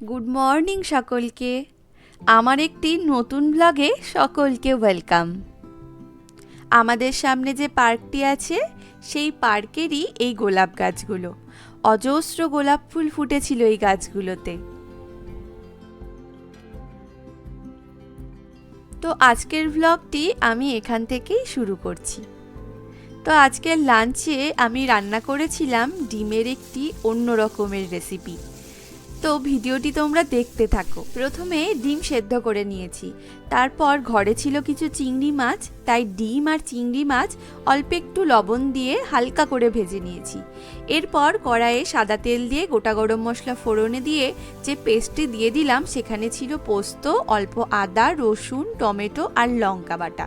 Good morning সকলকে। আমার একটি নতুন ব্লগে সকলকে ওয়েলকাম আমাদের সামনে যে পার্কটি আছে, সেই পার্কেরই এই গোলাপ গাছগুলো। অজস্র গোলাপ ফুল ফুটেছিল এই গাছগুলোতে। তো আজকের ব্লগটি আমি এখান থেকেই শুরু করছি। তো আজকের লাঞ্চে আমি রান্না করেছিলাম ডিমের একটি অন্য রকমের রেসিপি তো ভিডিওটি তোমরা দেখতে থাকো। প্রথমে ডিম সেদ্ধ করে নিয়েছি। তারপর ঘরে ছিল কিছু চিংড়ি মাছ তাই ডিম আর চিংড়ি মাছ অল্প একটু লবণ দিয়ে হালকা করে ভেজে নিয়েছি। এরপর কড়াইয়ে সাদা তেল দিয়ে গোটা গরম মশলা ফোড়নে দিয়ে যে পেস্টটি দিয়ে দিলাম সেখানে ছিল পোস্ত অল্প আদা রসুন টমেটো আর লঙ্কা বাটা।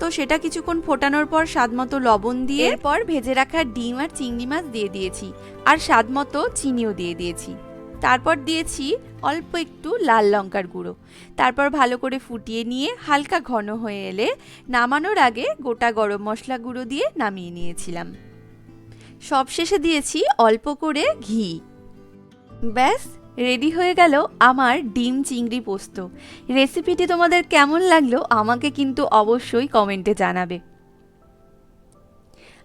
তো সেটা কিছুক্ষণ ফোটানোর পর স্বাদ মতো লবণ দিয়ে এরপর ভেজে রাখা ডিম আর চিংড়ি মাছ দিয়ে দিয়েছি। আর স্বাদ মতো চিনিও দিয়ে দিয়েছি। তারপর দিয়েছি অল্প একটু লাল লঙ্কার গুঁড়ো। তারপর ভালো করে ফুটিয়ে নিয়ে হালকা ঘন হয়ে এলে নামানোর আগে গোটা গরম মশলা গুঁড়ো দিয়ে নামিয়ে নিয়েছিলাম। সবশেষে দিয়েছি অল্প করে ঘি। ব্যাস, রেডি হয়ে গেল আমার ডিম চিংড়ি পোস্ত। রেসিপিটি তোমাদের কেমন লাগল আমাকে কিন্তু অবশ্যই কমেন্টে জানাবে।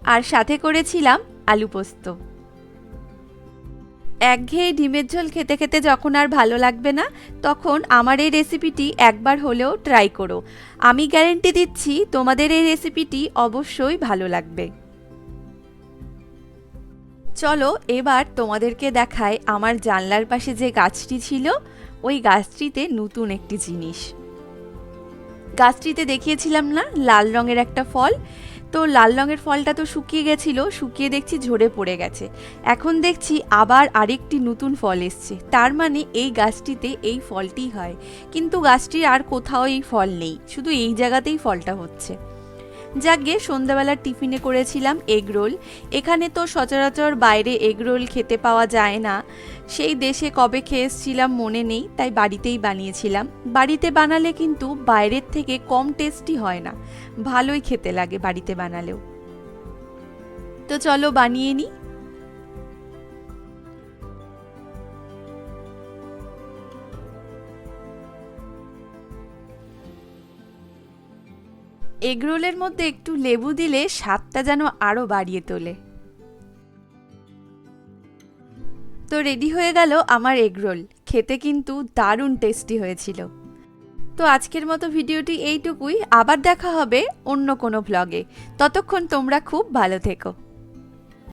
আর সাথে করেছিলাম আলু পোস্ত। একঘেয়ে ডিমের ঝোল খেতে খেতে যখন আর ভালো লাগবে না, তখন আমার এই রেসিপিটি একবার হলেও ট্রাই করো। আমি গ্যারেন্টি দিচ্ছি তোমাদের এই রেসিপিটি অবশ্যই ভালো লাগবে। চলো এবার তোমাদেরকে দেখায় আমার জানলার পাশে যে গাছটি ছিল, ওই গাছটিতে নতুন একটি জিনিস। গাছটিতে দেখিয়েছিলাম না, লাল রঙের একটা ফল। তো লাল রঙের ফলটা তো শুকিয়ে গেছিল, শুকিয়ে দেখছি ঝরে পড়ে গেছে। এখন দেখছি আবার আরেকটি নতুন ফল এসছে। তার মানে এই গাছটিতে এই ফলটি হয়। কিন্তু গাছটির আর কোথাও এই ফল নেই। শুধু এই জায়গাতেই ফলটা হচ্ছে। যাকে সন্ধ্যাবেলার টিফিনে করেছিলাম এগরোল এখানে তো সচরাচর বাইরে এগরোল খেতে পাওয়া যায় না। সেই দেশে কবে খেয়ে এসেছিলাম মনে নেই, তাই বাড়িতেই বানিয়েছিলাম। বাড়িতে বানালে কিন্তু বাইরের থেকে কম টেস্টি হয় না। ভালোই খেতে লাগে বাড়িতে বানালেও। তো চলো বানিয়ে নিই এগরোলের মধ্যে একটু লেবু দিলে স্বাদটা যেন আরও বাড়িয়ে তোলে। তো রেডি হয়ে গেল আমার এগরোল খেতে কিন্তু দারুণ টেস্টি হয়েছিল। তো আজকের মতো ভিডিওটি এইটুকুই। আবার দেখা হবে অন্য কোনো ভ্লগে ততক্ষণ তোমরা খুব ভালো থেকো।